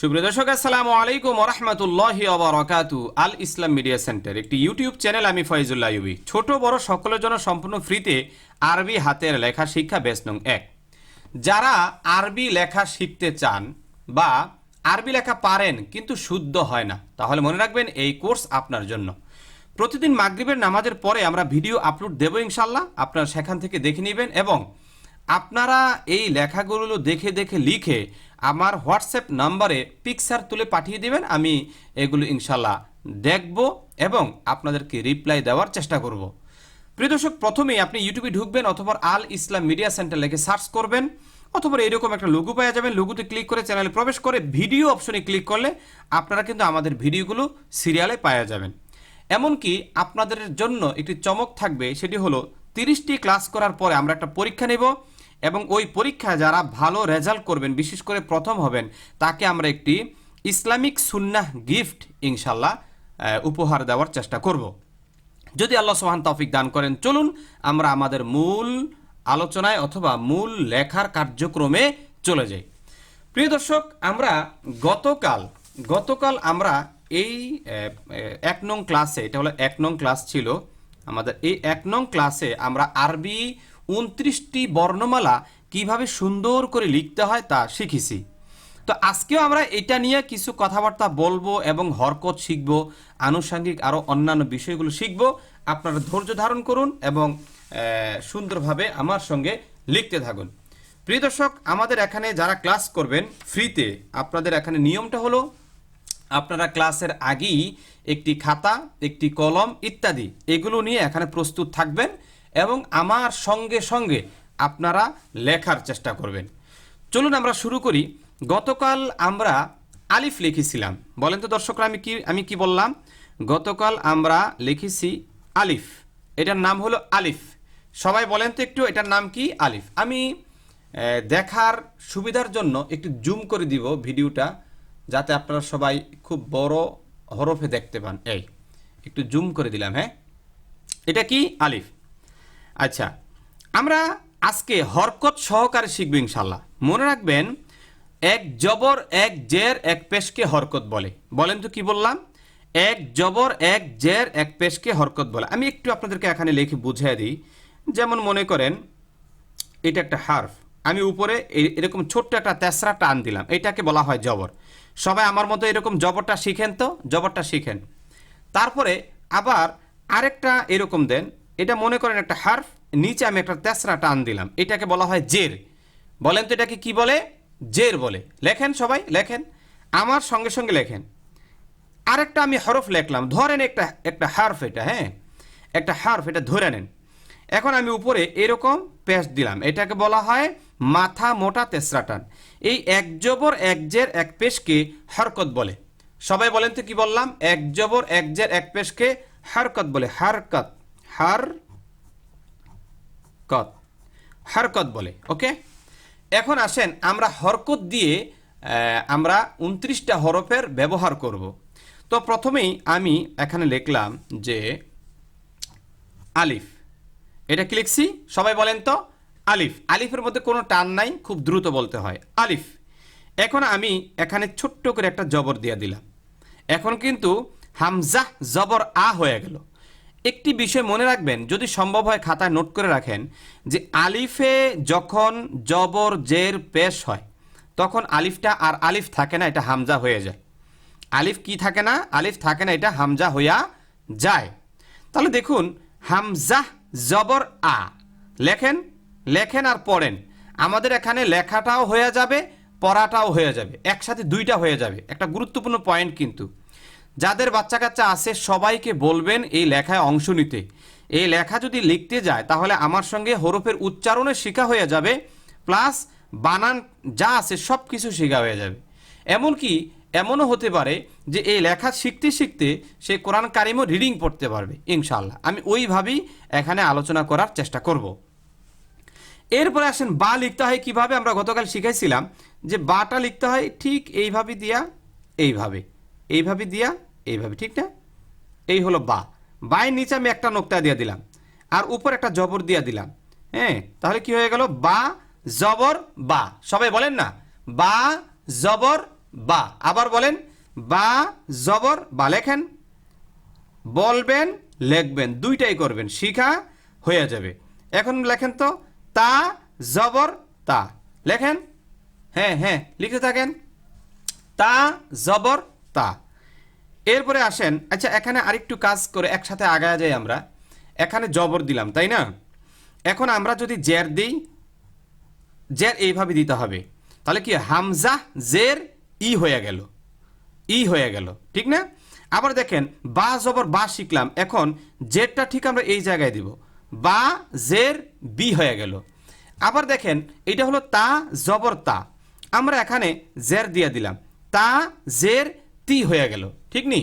সুপ্রিয় দর্শক, আসসালামু আলাইকুম রহমতুল্লাহি অবরাকাতু আল ইসলাম মিডিয়া সেন্টার, একটি ইউটিউব চ্যানেল আমি ফয়জুল্লাহ ইউবি ছোট, বড়, সকলের জন্য সম্পূর্ণ ফ্রিতে আরবি হাতের লেখা শিক্ষা বেশ নং এক। যারা আরবি লেখা শিখতে চান বা আরবি লেখা পারেন কিন্তু শুদ্ধ হয় না, তাহলে মনে রাখবেন এই কোর্স আপনার জন্য। প্রতিদিন মাগরিবের নামাজের পরে আমরা ভিডিও আপলোড দেবো ইনশাল্লাহ আপনারা সেখান থেকে দেখে নেবেন এবং আপনারা এই লেখাগুলো দেখে দেখে লিখে আমার হোয়াটসঅ্যাপ নাম্বারে পিকচার তুলে পাঠিয়ে দিবেন, আমি এগুলো ইনশাল্লাহ দেখব এবং আপনাদেরকে রিপ্লাই দেওয়ার চেষ্টা করব। প্রিয় দর্শক, প্রথমেই আপনি ইউটিউবে ঢুকবেন অথবা আল ইসলাম মিডিয়া সেন্টার লিখে সার্চ করবেন, অথবা এরকম একটা লঘু পাওয়া যাবেন লঘুতে ক্লিক করে চ্যানেলে প্রবেশ করে ভিডিও অপশনে ক্লিক করলে আপনারা কিন্তু আমাদের ভিডিওগুলো সিরিয়ালে পাওয়া যাবেন। এমনকি আপনাদের জন্য একটি চমক থাকবে, সেটি হলো তিরিশটি ক্লাস করার পরে আমরা একটা পরীক্ষা নেব। এবং ওই পরীক্ষায় যারা ভালো রেজাল্ট করবেন, বিশেষ করে প্রথম হবেন, তাকে আমরা একটি ইসলামিক সুন্নাহ গিফট ইনশাল্লাহ উপহার দেওয়ার চেষ্টা করব। যদি আল্লাহ সোহান তৌফিক দান করেন, চলুন আমরা আমাদের মূল আলোচনায় অথবা মূল লেখার কার্যক্রমে চলে যাই। প্রিয় দর্শক, আমরা গতকাল গতকাল আমরা এই এক নং ক্লাসে, এটা হলো এক নং ক্লাস ছিল, আমাদের এই এক নং ক্লাসে আমরা আরবি উনত্রিশটি বর্ণমালা কীভাবে সুন্দর করে লিখতে হয় তা শিখেছি। তো আজকেও আমরা এটা নিয়ে কিছু কথাবার্তা বলব এবং হরকত শিখব, আনুষঙ্গিক আরও অন্যান্য বিষয়গুলো শিখব। আপনারা ধৈর্য ধারণ করুন এবং সুন্দরভাবে আমার সঙ্গে লিখতে থাকুন। প্রিয় দর্শক, আমাদের এখানে যারা ক্লাস করবেন ফ্রিতে, আপনাদের এখানে নিয়মটা হলো, আপনারা ক্লাসের আগেই একটি খাতা, একটি কলম ইত্যাদি, এগুলো নিয়ে এখানে প্রস্তুত থাকবেন। এবং আমার সঙ্গে সঙ্গে আপনারা লেখার চেষ্টা করবেন। চলুন আমরা শুরু করি। গতকাল আমরা আলিফ লিখেছিলাম। বলেন তো দর্শকরা, আমি কি আমি কি বললাম? গতকাল আমরা লিখেছি আলিফ। এটার নাম হলো আলিফ। সবাই বলেন তো একটু, এটার নাম কি? আলিফ। আমি দেখার সুবিধার জন্য একটু জুম করে দিব ভিডিওটা, যাতে আপনারা সবাই খুব বড় হরফে দেখতে পান। এই, একটু জুম করে দিলাম হ্যাঁ? এটা কি? আলিফ। আচ্ছা আমরা আজকে হরকত সহকারে শিখব ইনশাল্লাহ মনে রাখবেন, এক জবর, এক জের, এক পেশকে হরকত বলে। বলেন তো কি বললাম? এক জবর, এক জের, এক পেশকে হরকত বলে। আমি একটু আপনাদেরকে এখানে লিখে বুঝিয়ে দিই। যেমন মনে করেন, এটা একটা হার্ফ। আমি উপরে এরকম ছোট্ট একটা তেসরা টান দিলাম। এটাকে বলা হয় জবর। সবাই আমার মতো এরকম জবরটা শিখেন তো? জবরটা শিখেন। তারপরে আবার আরেকটা এরকম দেন। এটা মনে করেন একটা হার্ফ, নিচে আমি একটা তেসরা টান দিলাম। এটাকে বলা হয় জের। বলেন তো এটাকে কি বলে? জের বলে। লেখেন সবাই, লেখেন। আমার সঙ্গে সঙ্গে লেখেন। আরেকটা আমি হরফ লিখলাম। ধরেন একটা একটা হার্ফ এটা হ্যাঁ? একটা হার্ফ, এটা ধরে নেন। এখন আমি উপরে এরকম পেশ দিলাম। এটাকে বলা হয় মাথা মোটা তেসরা টান। এই এক জবর, এক জের, এক পেশকে হরকত বলে। সবাই বলেন তো কি বললাম? এক জবর, এক জের, এক পেশকে হরকত বলে। হারকত। হার কত? হরকত বলে ওকে এখন আসেন আমরা হরকত দিয়ে আমরা উনত্রিশটা হরফের ব্যবহার করব। তো প্রথমেই আমি এখানে লিখলাম যে আলিফ। এটা কি লিখছি? সবাই বলেন তো? আলিফ। আলিফের মধ্যে কোনো টান নাই, খুব দ্রুত বলতে হয়। আলিফ। এখন আমি এখানে ছোট্ট করে একটা জবর দিয়ে দিলাম। এখন কিন্তু হামজাহ জবর আ হয়ে গেল। একটি বিষয় মনে রাখবেন, যদি সম্ভব হয় খাতায় নোট করে রাখেন, যে আলিফে যখন জবর, জের, পেশ হয়, তখন আলিফটা আর আলিফ থাকে না, এটা হামজা হয়ে যায়। আলিফ কি থাকে না? আলিফ থাকে না, এটা হামজা হইয়া যায়। তাহলে দেখুন হামজাহ জবর, আ। লেখেন লেখেন আর পড়েন। আমাদের এখানে লেখাটাও হয়ে যাবে, পড়াটাও হয়ে যাবে। একসাথে দুইটা হয়ে যাবে। একটা গুরুত্বপূর্ণ পয়েন্ট কিন্তু। যাদের বাচ্চা কাচ্চা আছে, সবাইকে বলবেন এই লেখায় অংশ নিতে। এই লেখা যদি লিখতে যায়, তাহলে আমার সঙ্গে হরফের উচ্চারণে শেখা হয়ে যাবে, প্লাস বানান যা আছে সব কিছু শেখা হয়ে যাবে। এমনকি এমনও হতে পারে যে এই লেখা শিখতে শিখতে সে কোরআন কারিমও রিডিং পড়তে পারবে ইনশাল্লাহ আমি ওইভাবেই এখানে আলোচনা করার চেষ্টা করব। এরপরে আসেন, বা লিখতে হয় কীভাবে? আমরা গতকাল শিখাইছিলাম যে বাটা লিখতে হয় ঠিক এইভাবে দিয়া, এইভাবে। এইভাবে দিয়া এইভাবে, ঠিক না? এই হলো বা। বায়ের নিচে আমি একটা নোক্তা দিয়ে দিলাম, আর উপর একটা জবর দিয়ে দিলাম। হ্যাঁ তাহলে কি হয়ে গেল? বা, জবর, বা। সবাই বলেন না? বা, জবর, বা। আবার বলেন, বা, জবর, বা লেখেন। বলবেন, লেখবেন, দুইটাই করবেন, শিখা হয়ে যাবে। এখন লেখেন তো, তা, জবর, তা। লেখেন? হ্যাঁ হ্যাঁ লিখতে থাকেন। তা, জবর, তা। এরপরে আসেন আচ্ছা এখানে আরেকটু কাজ করে একসাথে আগায় যাই আমরা। এখানে জবর দিলাম, তাই না? এখন আমরা যদি জের দিই, জের এইভাবে দিতে হবে। তাহলে কি হামজা জের ই হয়ে গেল। ই হয়ে গেল, ঠিক না? আবার দেখেন, বা জবর বা শিখলাম, এখন জেরটা ঠিক আমরা এই জায়গায় দিব। বা জের বি হয়ে গেল। আবার দেখেন, এটা হলো তা জবর তা। আমরা এখানে জের দিয়ে দিলাম। তা জের তি হয়ে গেল, ঠিক নি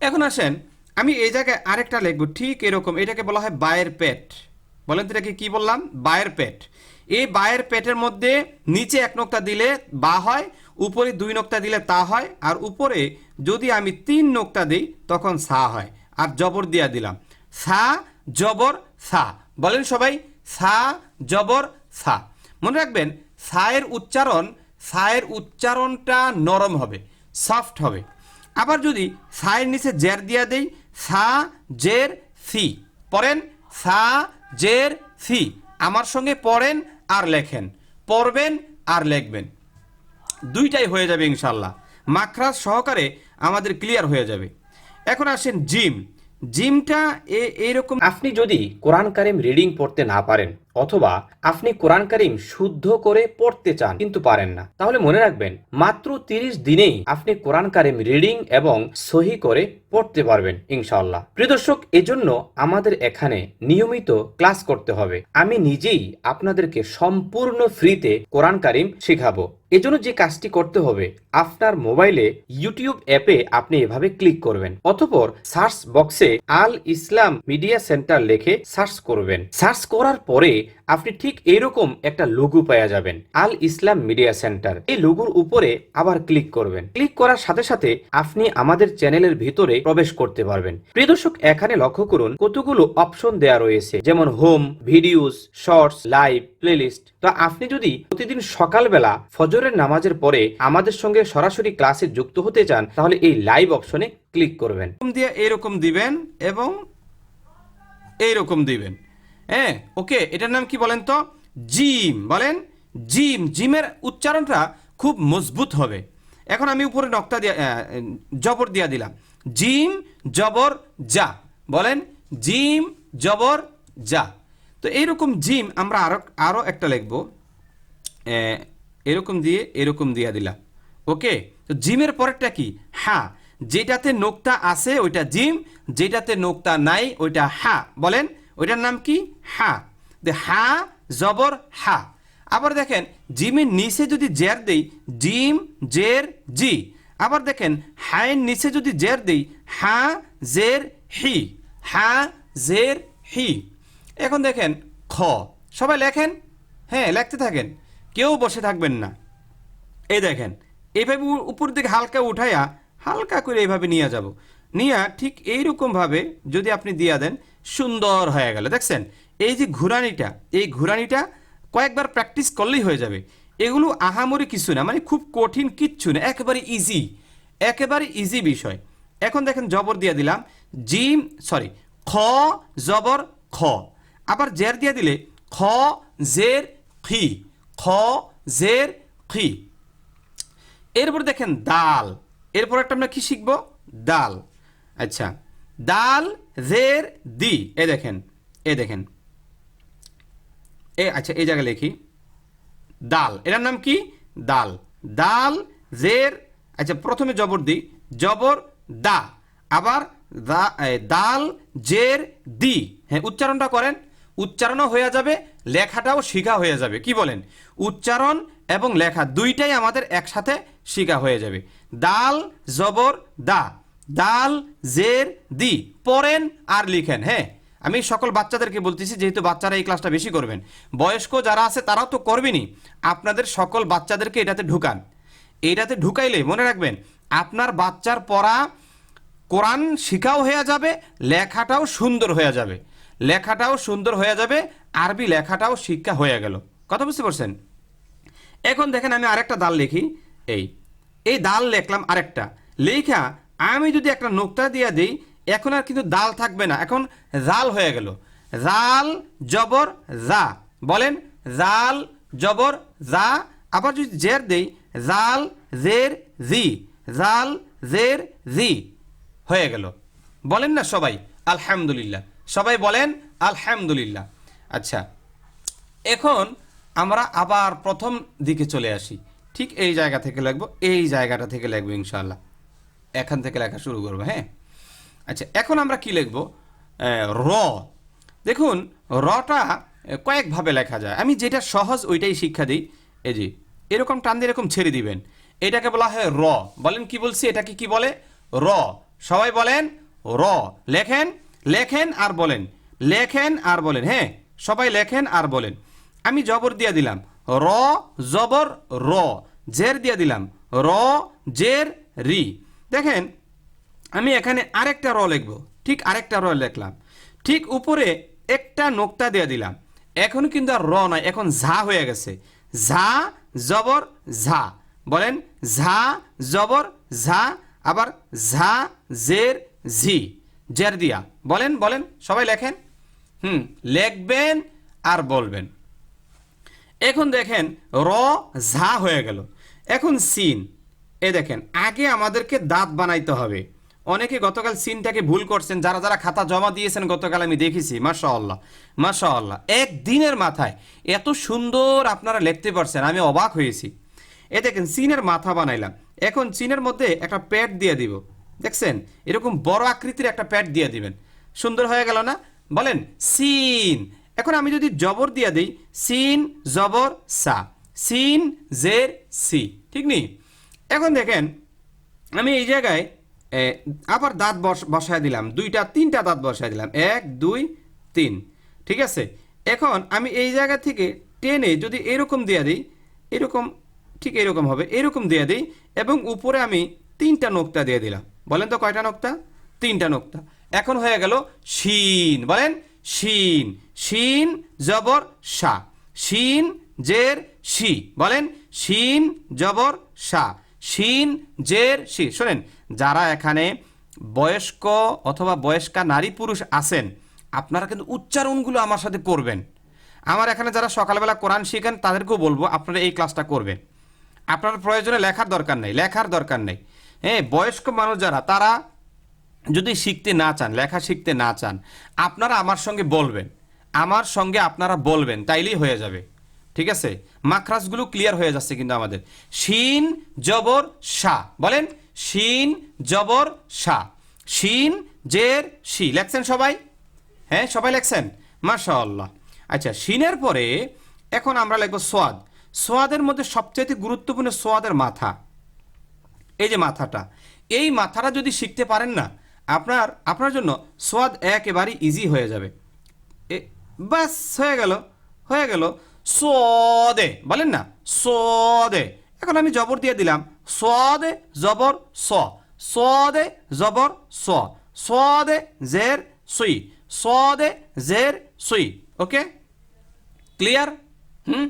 এখন আসেন, আমি এই জায়গায় আরেকটা লিখব, ঠিক এরকম, এটাকে বলা হয় বায়ের পেট। বলেন তো এটাকে কি বললাম? বায়ের পেট। এই বায়ের পেটের মধ্যে নিচে এক নোক্তা দিলে বা হয়, উপরে দুই নোক্তা দিলে তা হয়, আর উপরে যদি আমি তিন নোক্তা দিই, তখন সা হয়। আর জবর দিয়া দিলাম। সা, জবর, সা। বলেন সবাই, সা, জবর, সা। মনে রাখবেন, সায়ের উচ্চারণ, সায়ের উচ্চারণটা নরম হবে। সফট হবে। আবার যদি সায়ের নিচে জের দিয়া দেই, সা, জের, সি। পড়েন, সা, জের, সি। আমার সঙ্গে পড়েন আর লেখেন। পড়বেন আর লেখবেন। দুইটাই হয়ে যাবে ইনশাল্লাহ মাখরাজ সহকারে আমাদের ক্লিয়ার হয়ে যাবে। এখন আসেন জিম। জিমটা এ এইরকম আপনি যদি কোরআন কারিম রিডিং পড়তে না পারেন অথবা আপনি কোরআন করিম শুদ্ধ করে পড়তে চান, কিন্তু পারেন না। তাহলে মনে রাখবেন, মাত্র তিরিশ দিনেই আপনি কোরআন করিম রিডিং এবং সহি করে পড়তে পারবেন ইনশাল্লাহ প্রিয় দর্শক, এজন্য আমাদের এখানে নিয়মিত ক্লাস করতে হবে। আমি নিজেই আপনাদেরকে সম্পূর্ণ ফ্রিতে কোরআন করিম শেখাবো। এজন্য যে কাজটি করতে হবে, আপনার মোবাইলে ইউটিউব অ্যাপে আপনি এভাবে ক্লিক করবেন। অতপর সার্চ বক্সে আল ইসলাম মিডিয়া সেন্টার লিখে সার্চ করবেন। সার্চ করার পরে আপনি ঠিক এরকম একটা লোগো পাওয়া যাবেন, আল ইসলাম মিডিয়া সেন্টার। এই লোগোর উপরে আবার ক্লিক করবেন। ক্লিক করার সাথে সাথে আপনি আমাদের চ্যানেলের ভিতরে প্রবেশ করতে পারবেন। প্রিয় দর্শক, এখানে লক্ষ্য করুন কতগুলো অপশন দেয়া রয়েছে, যেমন home videos shorts live playlist তো আপনি যদি প্রতিদিন সকালবেলা ফজরের নামাজের পরে আমাদের সঙ্গে সরাসরি ক্লাসে যুক্ত হতে চান, তাহলে এই লাইভ অপশনে ক্লিক করবেন। দিয়ে এরকম দিবেন এবং এইরকম দিবেন। হ্যাঁ ওকে, এটার নাম কি বলেন তো? জিম, বলেন? জিম, জিমের উচ্চারণটা খুব মজবুত হবে। এখন আমি উপরে নক্তা দিয়া জবর দিয়া দিলাম। জিম, জবর, যা, বলেন? জিম, জবর, যা। তো এইরকম জিম আমরা আরও আরও একটা লিখব। এরকম দিয়ে, এরকম দিয়া দিলাম। ওকে? তো জিমের পরেরটা কি? হা। যেটাতে নোকতা আছে, ওইটা জিম। যেটাতে নোকতা নাই, ওইটা হা। বলেন, ওইটার নাম কি? হা। হা, জবর, হা। আবার দেখেন, জিমের নিচে যদি জের দেই, জিম, জের, জি। আবার দেখেন, হায়ের নিচে যদি জের দেই, হা, জের, হি। হা, জের, হি। এখন দেখেন, খ। সবাই লেখেন? হ্যাঁ লেখতে থাকেন। কেউ বসে থাকবেন না। এই দেখেন এইভাবে উপর দিকে হালকা উঠাইয়া হালকা করে এইভাবে নিয়ে যাব। নিয়ে ঠিক এইরকমভাবে যদি আপনি দিয়া দেন, সুন্দর হয়ে গেল। দেখছেন? এই যে ঘুরানিটা, এই ঘুরানিটা কয়েকবার প্র্যাকটিস করলেই হয়ে যাবে। এগুলো আহামরি কিছু না মানে খুব কঠিন কিচ্ছু না, একেবারে ইজি একেবারে ইজি বিষয়। এখন দেখেন, জবর দিয়ে দিলাম। জিম সরি খ, জবর, খ। আবার জের দিয়ে দিলে খ, জের, খি। খ, জের, খি। এরপর দেখেন দাল। এরপর একটা আমরা কি শিখব? দাল। আচ্ছা। দাল, জের, দি। এ দেখেন এ দেখেন। এ আচ্ছা এই জায়গায় লিখি। দাল। এটার নাম কি? দাল। দাল, জের আচ্ছা প্রথমে জবর দিই জবর, দা। আবার দা- দাল, জের, দি। হ্যাঁ উচ্চারণটা করেন উচ্চারণও হয়ে যাবে, লেখাটাও শিখা হয়ে যাবে। কি বলেন? উচ্চারণ এবং লেখা দুইটাই আমাদের একসাথে শিখা হয়ে যাবে। দাল, জবর, দা। দাল, জের, দি। পড়েন আর লিখেন হ্যাঁ? আমি সকল বাচ্চাদেরকে বলতেছি, যেহেতু বাচ্চারা এই ক্লাসটা বেশি করবেন। বয়স্ক যারা আছে, তারাও তো করবেনই। আপনাদের সকল বাচ্চাদেরকে এটাতে ঢুকান। এটাতে ঢুকাইলে, মনে রাখবেন, আপনার বাচ্চার পড়া কোরআন শিখাও হয়ে যাবে, লেখাটাও সুন্দর হয়ে যাবে। লেখাটাও সুন্দর হয়ে যাবে, আরবি লেখাটাও শিক্ষা হয়ে গেল। কথা বুঝতে পারছেন? এখন দেখেন আমি আরেকটা দাল লিখি। এই এই দাল লেখলাম আরেকটা। লেখা, আমি যদি একটা নোকতা দিয়ে দিই, এখন আর কিন্তু দাল থাকবে না। এখন জাল হয়ে গেল। জাল, জবর, জা। বলেন, জাল, জবর, জা। আবার যদি জের দেই, জাল, জের, জি। জাল, জের, জি। হয়ে গেল। বলেন না সবাই, আলহামদুলিল্লাহ। সবাই বলেন, আলহামদুলিল্লাহ। আচ্ছা এখন আমরা আবার প্রথম দিকে চলে আসি। ঠিক এই জায়গা থেকে লিখব এই জায়গাটা থেকে লিখব ইনশাল্লাহ এখান থেকে লেখা শুরু করব হ্যাঁ? আচ্ছা এখন আমরা কি লিখব? র। দেখুন, রটা কয়েকভাবে লেখা যায়। আমি যেটা সহজ ওইটাই শিক্ষা দিই। এই যে, এরকম টান দিয়ে এরকম ছেড়ে দিবেন। এটাকে বলা হয় র। বলেন কি বলছি? এটাকে কি বলে? র। সবাই বলেন, র। লেখেন লেখেন আর বলেন। লেখেন আর বলেন। হ্যাঁ সবাই লেখেন আর বলেন। আমি জবর দিয়ে দিলাম। র, জবর, র। জের দিয়ে দিলাম। র, জের, রি। দেখেন, আমি এখানে আরেকটা র লিখব। ঠিক আরেকটা র লিখলাম। ঠিক উপরে একটা নোক্তা দিয়ে দিলাম। এখন কিন্তু আর র নয়, এখন ঝা হয়ে গেছে। ঝা, জবর, ঝা। বলেন, ঝা, জবর, ঝা। আবার ঝা, জের, ঝি। জের দিয়া। বলেন বলেন, সবাই লেখেন? হুম, লেখবেন আর বলবেন। এখন দেখেন, র, ঝা হয়ে গেল। এখন সিন। এ দেখেন, আগে আমাদেরকে দাঁত বানাইতে হবে। অনেকে গতকাল সিনটাকে ভুল করছেন, যারা যারা খাতা জমা দিয়েছেন গতকাল আমি দেখেছি মাশা আল্লাহ মাশা আল্লাহ একদিনের মাথায় এত সুন্দর আপনারা লিখতে পারছেন, আমি অবাক হয়েছি। এ দেখেন, সিনের মাথা বানাইলাম। এখন সিনের মধ্যে একটা প্যাড দিয়ে দিব। দেখছেন? এরকম বড় আকৃতির একটা প্যাড দিয়ে দিবেন। সুন্দর হয়ে গেল না? বলেন, সিন। এখন আমি যদি জবর দিয়ে দিই, সিন, জবর, সা। সিন, জের, সি। ঠিক নেই? এখন দেখেন, আমি এই জায়গায় আবার দাঁত বস, বসায় দিলাম। দুইটা, তিনটা দাঁত বসায় দিলাম। এক, দুই, তিন। ঠিক আছে? এখন আমি এই জায়গা থেকে টেনে যদি এরকম দিয়ে দিই, এরকম, ঠিক এরকম হবে। এরকম দিয়ে দিই এবং উপরে আমি তিনটা নোক্তা দিয়ে দিলাম। বলেন তো কয়টা নোক্তা? তিনটা নোক্তা। এখন হয়ে গেল শিন। বলেন, শিন। শিন, জবর সা শিন, জের, শি। বলেন, শিন, জবর সা শিন, জের, শি। শোনেন, যারা এখানে বয়স্ক অথবা বয়স্কা নারী পুরুষ আছেন, আপনারা কিন্তু উচ্চারণগুলো আমার সাথে করবেন। আমার এখানে যারা সকালবেলা কোরআন শিখেন, তাদেরকেও বলব, আপনারা এই ক্লাসটা করবেন। আপনার প্রয়োজনে লেখার দরকার নেই, লেখার দরকার নেই। হ্যাঁ বয়স্ক মানুষ যারা, তারা যদি শিখতে না চান, লেখা শিখতে না চান, আপনারা আমার সঙ্গে বলবেন। আমার সঙ্গে আপনারা বলবেন, তাইলেই হয়ে যাবে। ঠিক আছে? মাখরাজগুলো ক্লিয়ার হয়ে যাচ্ছে কিন্তু আমাদের। শিন, জবর সা বলেন, শিন, জবর সা শিন, জের, শি। লেখছেন সবাই? হ্যাঁ সবাই লেখছেন? মাশা আল্লাহ আচ্ছা শিনের পরে এখন আমরা লিখব সোয়াদ। সোয়াদের মধ্যে সবচেয়ে গুরুত্বপূর্ণ সোয়াদের মাথা। এই যে মাথাটা, এই মাথাটা যদি শিখতে পারেন না, আপনার আপনার জন্য সোয়াদ একেবারেই ইজি হয়ে যাবে। এ বাস হয়ে গেল হয়ে গেল। সদে বলেন না সদে এখন আমি জবর দিয়ে দিলাম সদে জবর স সদে জবর স সদে জের সুই সদে জের সুই, ওকে? ক্লিয়ার? হুম?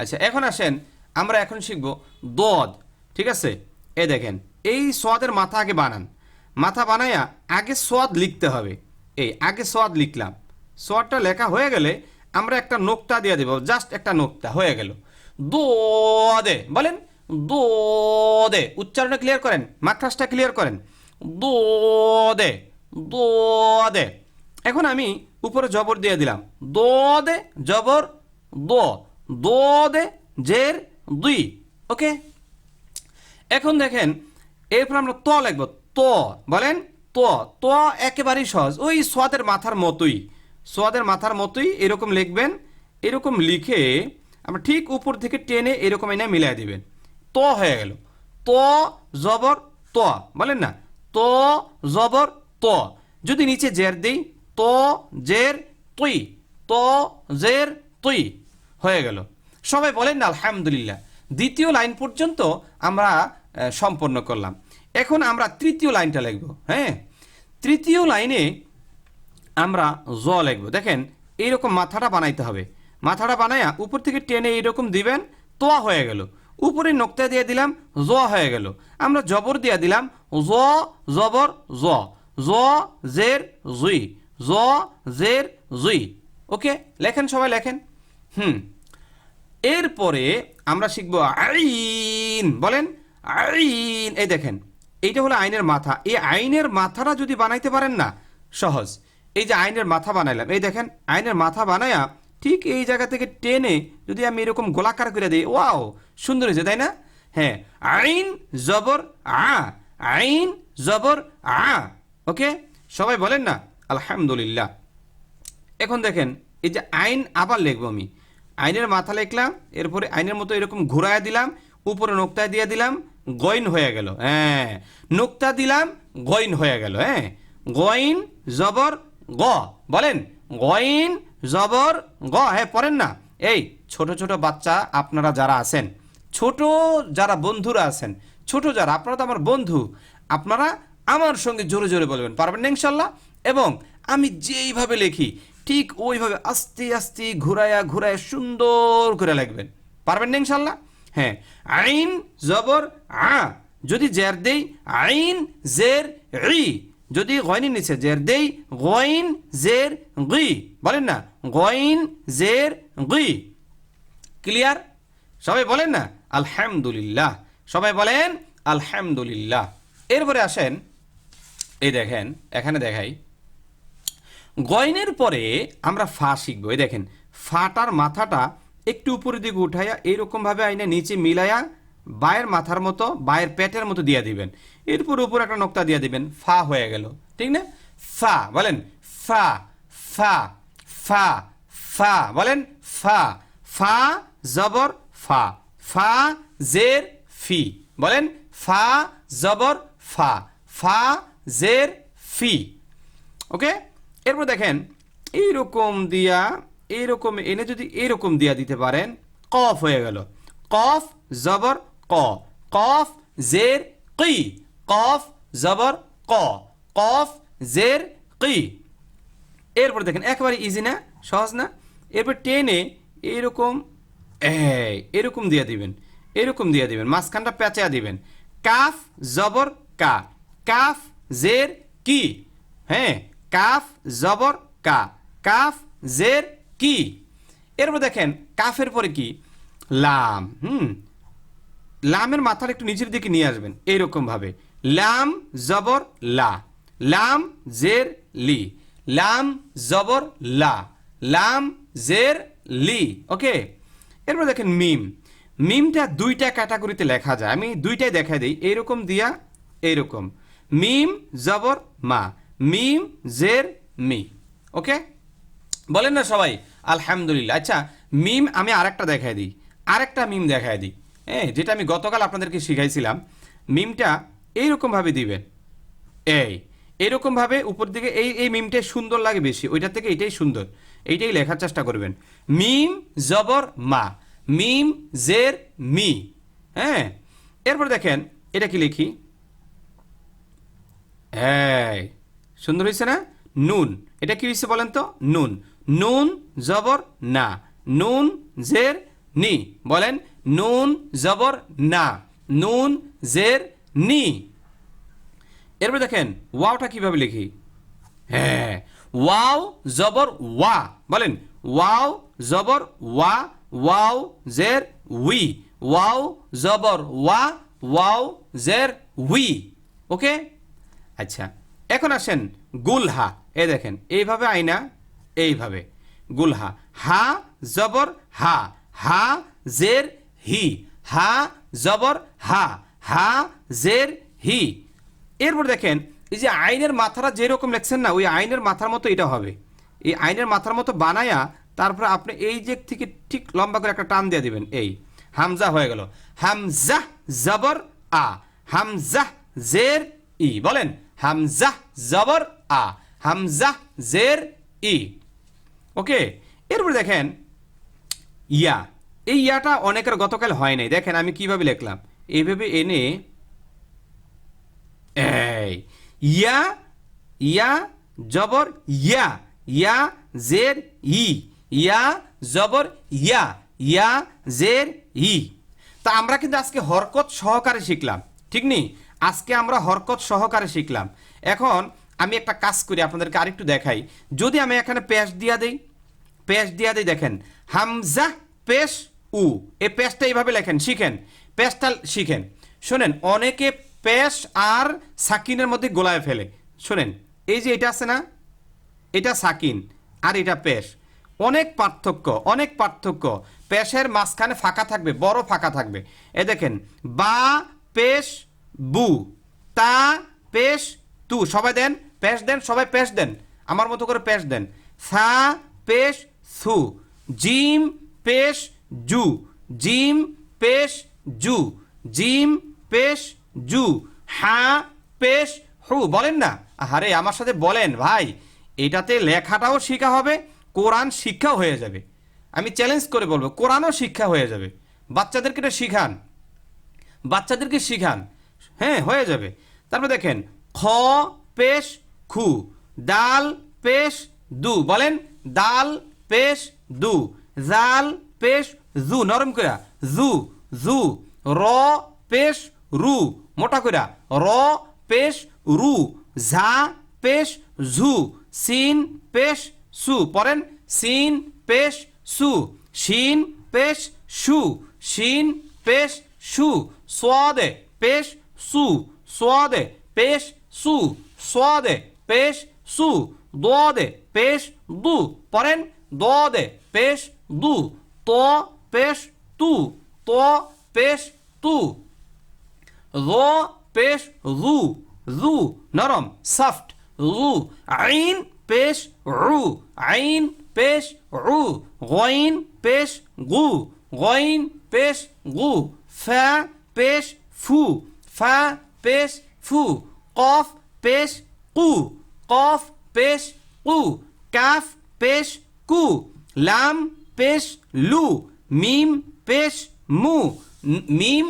আচ্ছা এখন আসেন, আমরা এখন শিখব দদ, ঠিক আছে? এ দেখেন, এই সোয়াদের মাথা আগে বানান। মাথা বানায়া আগে সোয়াদ লিখতে হবে। এই, আগে সোয়াদ লিখলাম। সোয়াদটা লেখা হয়ে গেলে আমরা একটা নোক্তা দিয়ে দেব, জাস্ট একটা নোক্তা, হয়ে গেল। দো দে বলেন দো দে উচ্চারণটা ক্লিয়ার করেন মাখরাসটা ক্লিয়ার করেন। দোদে দোদে এখন আমি উপরে জবর দিয়ে দিলাম। দো দে জবর, দো। দো দে জের, দুই। ওকে? এখন দেখেন, এরপর আমরা ত লিখব, ত, বলেন ত ত একেবারেই সহজ। ওই সোয়াদের মাথার মতোই, সোয়াদের মাথার মতোই এরকম লিখবেন, এরকম লিখে আমরা ঠিক উপর থেকে টেনে এরকম এনে মিলাই দিবেন। ত হয়ে গেল। ত জবর ত, বলেন না? ত জবর ত। যদি নিচে জের দিই, ত জের তুই, ত জের তুই হয়ে গেল। সবাই বলেন না, আলহামদুলিল্লাহ। দ্বিতীয় লাইন পর্যন্ত আমরা সম্পন্ন করলাম। এখন আমরা তৃতীয় লাইনটা লিখব হ্যাঁ? তৃতীয় লাইনে আমরা জ লিখব। দেখেন, এইরকম মাথাটা বানাইতে হবে। মাথাটা বানায়া উপর থেকে টেনে এইরকম দিবেন তোয়া হয়ে গেল। উপরে নোক্তা দিয়ে দিলাম, জ হয়ে গেল। আমরা জবর দিয়ে দিলাম, জ, জবর, জ। জ, জের, জুই। জ, জের, জুই। ওকে, লেখেন সবাই, লেখেন। হুম। এরপরে আমরা শিখব আইন। বলেন আইন, এই দেখেন, এইটা হলো আইনের মাথা। এই আইনের মাথাটা যদি বানাইতে পারেন না, সহজ। এই যে আইনের মাথা বানাইলাম, এই দেখেন, আইনের মাথা বানায়া ঠিক এই জায়গা থেকে টেনে যদি আমি এরকম গোলাকার করে দিই, ওয়াও, সুন্দর হয়েছে, তাই না? হ্যাঁ আইন জবর আ, আইন জবর আ, ওকে? সবাই বলেন না? আলহামদুলিল্লাহ। এখন দেখেন, এই যে আইন আবার লিখব আমি। আইনের মাথা লিখলাম, এরপরে আইনের মতো এরকম ঘুরায় দিলাম, উপরে নোক্তায় দিয়ে দিলাম গইন হয়ে গেল হ্যাঁ। নোক্তা দিলাম, গইন হয়ে গেল হ্যাঁ। গইন, জবর, গ, বলেন। গইন, জবর, গ হ্যাঁ পড়েন না। এই ছোট ছোট বাচ্চা আপনারা যারা আছেন, ছোট যারা বন্ধুরা আছেন, ছোট যারা, আপনারা তো আমার বন্ধু, আপনারা আমার সঙ্গে জোরে জোরে বলবেন, পারবেন না ইনশাল্লাহ? এবং আমি যেইভাবে লিখি, ঠিক ওইভাবে আস্তে আস্তে ঘুরায়া ঘুরায়া সুন্দর করে লিখবেন, পারবেন না ইনশাল্লাহ? হ্যাঁ আইন, জবর, আ। যদি জের দেই, আইন, জের, ই। যদি গয়নি নিচে জের দেই গইন জের, গি। বলেন না গইন জের, গি। ক্লিয়ার? সবাই বলেন না, আলহামদুলিল্লাহ। সবাই বলেন, আলহামদুলিল্লাহ। এরপরে আসেন, এই দেখেন, এখানে দেখাই। গয়নের পরে আমরা ফা শিখব, এই দেখেন, ফাটার মাথাটা একটু উপরের দিকে উঠাইয়া এইরকম ভাবে আইনে নিচে মিলাইয়া বায়ের মাথার মতো, বায়ের পেটের মতো দিয়ে দিবেন। এরপর উপর একটা নোক্তা দিয়ে দিবেন। ফা হয়ে গেল। ঠিক না? ফা, বলেন। ফা ফা ফা ফা, বলেন। ফা ফা, জবর, ফা। ফা, জের, ফি। বলেন। ফা, জবর, ফা। ফা, জের, ফি। ওকে? এরপর দেখেন, এইরকম দিয়া এইরকম এনে যদি এরকম দিয়া দিতে পারেন, কফ হয়ে গেল। কফ, জবর, ক। কফ, জের, কি। কফ, জবর, ক। কফ, জের, কি। এরপর দেখেন, একেবারে ইজি না? সহজ না? এরপর টেনে এরকম এরকম দিয়ে দিবেন। এরকম দিয়ে দিবেন। মাঝখানটা পেঁচা দিবেন। কাফ, জবর, কা। কাফ, জের, কি। হ্যাঁ কাফ, জবর, কা। কাফ, জের কি? এরপর দেখেন, কাফের পরে কি? লাম, হুম? লামের মাথার একটু নিচের দিকে নিয়ে আসবেন এইরকম ভাবে লাম, জবর, লা। লাম, জের, লি। লাম, জবর, লা। লাম, জের, লি, ওকে? এরপর দেখেন মিম। মিমটা দুইটা ক্যাটাগরিতে লেখা যায়। আমি দুইটাই দেখা দিই, এইরকম দিয়া, এইরকম। মিম, জবর, মা। মিম, জের, মি, ওকে? বলেন না সবাই। আলহামদুলিল্লাহ। আচ্ছা মিম আমি আরেকটা দেখাই দিই। আরেকটা মিম দেখাই দিই। হ্যাঁ যেটা আমি গতকাল আপনাদেরকে শিখাইছিলাম, মিমটা এইরকমভাবে দিবেন। এই, এইরকমভাবে উপর দিকে এই এই মিমটাই সুন্দর লাগে বেশি, ওইটা থেকে এটাই সুন্দর, এইটাই লেখার চেষ্টা করবেন। মিম জবর মা, মিম জের মি হ্যাঁ এরপর দেখেন, এটা কি লিখি? হ্যাঁ সুন্দর হয়েছে না? নুন, এটা কি হয়েছে বলেন তো? নুন নুন, জবর, না। নুন, জের, নি। বলেন, নুন, জবর, না। নুন, জের, নি। এরপর দেখেন, ওয়াওটা কীভাবে লিখি? হ্যাঁ ওয়াও, জবর, ওয়া। বলেন, ওয়াও, জবর, ওয়া, ওয়াও, জের, উই। ওয়াও, জবর, ওয়া, ওয়াও, জের, উই। ওকে? আচ্ছা এখন আসেন, গুলহা। এ দেখেন, এইভাবে আইনা এইভাবে। গুলহা হা, জবর, হা। হা, জের, হি। হা, জবর, হা। হা, জের, হি। এরপর দেখেন, এই যে আইনের মাথাটা যেরকম লেখছেন না, ওই আইনের মাথার মতো এটা হবে। এই আইনের মাথার মতো বানায়া তারপরে আপনি এই যে থেকে ঠিক লম্বা করে একটা টান দিয়ে দিবেন, এই। হামজা হয়ে গেল। হামজা, জবর, আ। হামজা, জের, ই। বলেন, হামজা, জবর, আ। হামজা, জের, ই। ওকে, এরপর দেখেন, ইয়া। এই ইয়াটা অনেকের গতকাল হয় নাই। দেখেন, আমি কীভাবে লিখলাম? এইভাবে এনে ইয়া ইয়া, জবর, ইয়া ইয়া, জের, ই, ইয়া, জবর, ইয়া ইয়া, জের, ই। তা আমরা কিন্তু আজকে হরকত সহকারে শিখলাম, ঠিক নেই? আজকে আমরা হরকত সহকারে শিখলাম। এখন আমি একটা কাজ করি, আপনাদেরকে আরেকটু দেখাই। যদি আমি এখানে পেশ দিয়া দেই পেশ দিয়া দেই, দেখেন, হামজা পেশ উ এই পেশটা এইভাবে লেখেন, শিখেন পেশটা শিখেন। শোনেন, অনেকে পেশ আর সাকিনের মধ্যে গোলায় ফেলে। শোনেন, এই যে এটা আছে না? এটা সাকিন আর এটা পেশ। অনেক পার্থক্য অনেক পার্থক্য। পেশের মাঝখানে ফাঁকা থাকবে, বড় ফাঁকা থাকবে। এ দেখেন, বা পেশ বু, তা পেশ তু, সবাই দেন পেশ দেন, সবাই পেশ দেন। আমার মতো করে পেশ দেন। সা, পেশ, সু। জিম, পেশ, জু। জিম, পেশ, জু। জিম, পেশ, জু। হা, পেশ, হু। বলেন না? আরে আমার সাথে বলেন, ভাই। এটাতে লেখাটাও শেখা হবে, কোরআন শিক্ষাও হয়ে যাবে। আমি চ্যালেঞ্জ করে বলব, কোরআনও শিক্ষা হয়ে যাবে। বাচ্চাদেরকে এটা শিখান। বাচ্চাদেরকে শিখান। হ্যাঁ হয়ে যাবে। তারপর দেখেন, খ, পেশ খু, দাল, পেশ, দু, বলেন, দাল, পেশ, দু, জাল, পেশ, জু, নরম করা জু জু, র, পেশ, রু, মোটা করা র, পেশ, রু, ঝা, পেশ, ঝু, সিন, পেশ, সু, পড়েন, সিন, পেশ, সু, শিন, পেশ, সু, শিন, পেশ, সু, সোয়াদে, পেশ, সু, সোয়াদে, পেশ, সু, সোয়াদে পেশ সু দোয়াদে পেশ দু পড়েন দোয়াদে পেশ দু, তো পেশ তু, তো পেশ তু, র পেশ রু রু নরম, সফট, রু, আইন পেশ রু, আইন পেশ রু, গইন পেশ গু, গইন পেশ গু, ফা পেশ ফু, ফা পেশ ফু, কফ পেশ কু। কফ পেশ কু কাফ পেশ কু লাম পেশ লু মিম পেশ মু মিম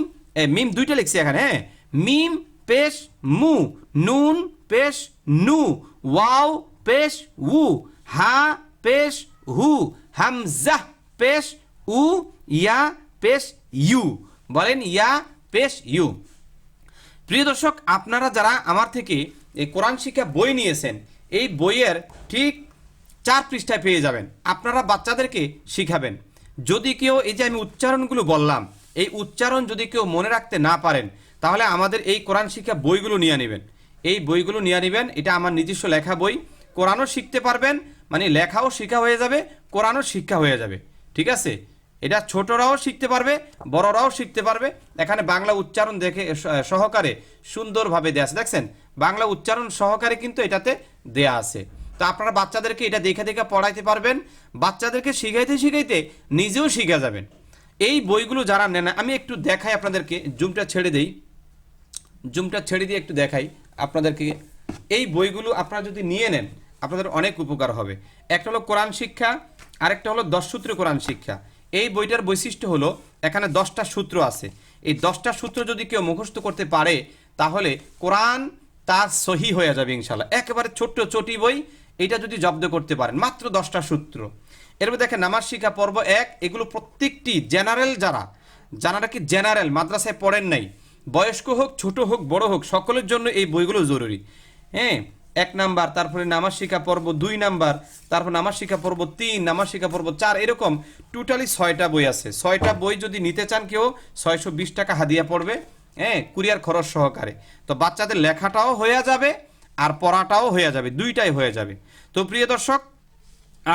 মিম দুইটা লিখছি এখানে হ্যাঁ? মিম পেশ মু নুন পেশ নু ওয়াও পেশ উ হা পেশ হু হামজা পেশ উ ইয়া পেশ ইউ বলেন ইয়া পেশ ইউ প্রিয় দর্শক, আপনারা যারা আমার থেকে এই কোরআন শিক্ষা বই নিয়েছেন, এই বইয়ের ঠিক চার পৃষ্ঠায় পেয়ে যাবেন। আপনারা বাচ্চাদেরকে শিখাবেন। যদি কেউ এই যে আমি উচ্চারণগুলো বললাম, এই উচ্চারণ যদি কেউ মনে রাখতে না পারেন, তাহলে আমাদের এই কোরআন শিক্ষা বইগুলো নিয়ে নেবেন। এই বইগুলো নিয়ে নেবেন, এটা আমার নিজস্ব লেখা বই। কোরআনও শিখতে পারবেন মানে লেখাও শিখা হয়ে যাবে, কোরআনও শিক্ষা হয়ে যাবে। ঠিক আছে? এটা ছোটরাও শিখতে পারবে, বড়রাও শিখতে পারবে। এখানে বাংলা উচ্চারণ দেখে সহকারে সুন্দরভাবে দেয়া আছে। দেখছেন? বাংলা উচ্চারণ সহকারে কিন্তু এটাতে দেয়া আছে। তো আপনারা বাচ্চাদেরকে এটা দেখে দেখে পড়াইতে পারবেন, বাচ্চাদেরকে শিখাইতে শিখাইতে নিজেও শিখে যাবেন। এই বইগুলো যারা নেন, আমি একটু দেখাই আপনাদেরকে, জুমটা ছেড়ে দেই। জুমটা ছেড়ে দিয়ে একটু দেখাই আপনাদেরকে। এই বইগুলো আপনারা যদি নিয়ে নেন, আপনাদের অনেক উপকার হবে। একটা হলো কোরআন শিক্ষা, আরেকটা হলো দশ সূত্র কোরআন শিক্ষা। এই বইটার বৈশিষ্ট্য হলো, এখানে দশটা সূত্র আছে। এই দশটা সূত্র যদি কেউ মুখস্থ করতে পারে, তাহলে কোরআন তার সহি হয়ে যাবে ইনশাল্লাহ একেবারে ছোট্ট চটি বই, এটা যদি জব্দ করতে পারেন, মাত্র দশটা সূত্র। এরপর দেখেন, নামাজ শিক্ষা পর্ব এক, এগুলো প্রত্যেকটি জেনারেল যারা যারা কি জেনারেল, মাদ্রাসায় পড়েন নাই, বয়স্ক হোক, ছোট হোক, বড় হোক, সকলের জন্য এই বইগুলো জরুরি। হ্যাঁ এক নাম্বার, তারপরে নামাজ শিক্ষা পর্ব দুই নাম্বার, তারপর নামাজ শিক্ষা পর্ব তিন, নামাজ শিক্ষা পর্ব চার, এরকম টোটালি ছয়টা বই আছে। ছয়টা বই যদি নিতে চান কেউ, ছয়শো বিশ টাকা হাদিয়া পড়বে। হ্যাঁ কুরিয়ার খরচ সহকারে। তো বাচ্চাদের লেখাটাও হয়ে যাবে আর পড়াটাও হয়ে যাবে, দুইটাই হয়ে যাবে। তো প্রিয় দর্শক,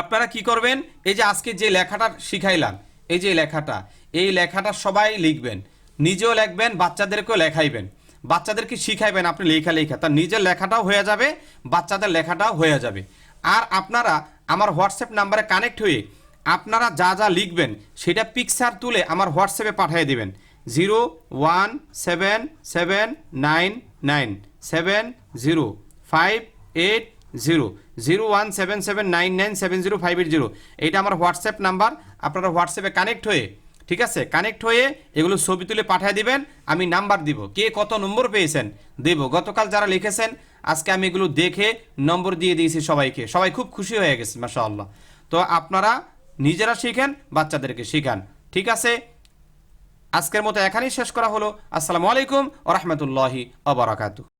আপনারা কি করবেন? এই যে আজকে যে লেখাটা শিখাইলাম, এই যে লেখাটা, এই লেখাটা সবাই লিখবেন। নিজেও লিখবেন, বাচ্চাদেরকেও লেখাইবেন। বাচ্চাদেরকে শিখাইবেন আপনি লেখা লেখা। তার নিজের লেখাটাও হয়ে যাবে, বাচ্চাদের লেখাটাও হয়ে যাবে। আর আপনারা আমার হোয়াটসঅ্যাপ নাম্বারে কানেক্ট হয়ে আপনারা যা যা লিখবেন, সেটা পিকচার তুলে আমার হোয়াটসঅ্যাপে পাঠিয়ে দিবেন। Zero one seven seven nine nine seven zero five eight zero zero one seven seven nine nine seven zero five eight zero এইটা আমার হোয়াটসঅ্যাপ নাম্বার আপনারা হোয়াটসঅ্যাপে কানেক্ট হয়ে, ঠিক আছে? কানেক্ট হয়ে এগুলো ছবি তুলে পাঠিয়ে দিবেন। আমি নাম্বার দিব। কে কত নম্বর পেয়েছেন? দেব। গতকাল যারা লিখেছেন, আজকে আমি এগুলো দেখে নম্বর দিয়ে দিয়েছি সবাইকে। সবাই খুব খুশি হয়ে গেছে মাসা তো আপনারা নিজেরা শিখেন, বাচ্চাদেরকে শিখান। ঠিক আছে? আজকের মতো এখানেই শেষ করা হলো। আসসালামু আলাইকুম ও রহমতুল্লাহি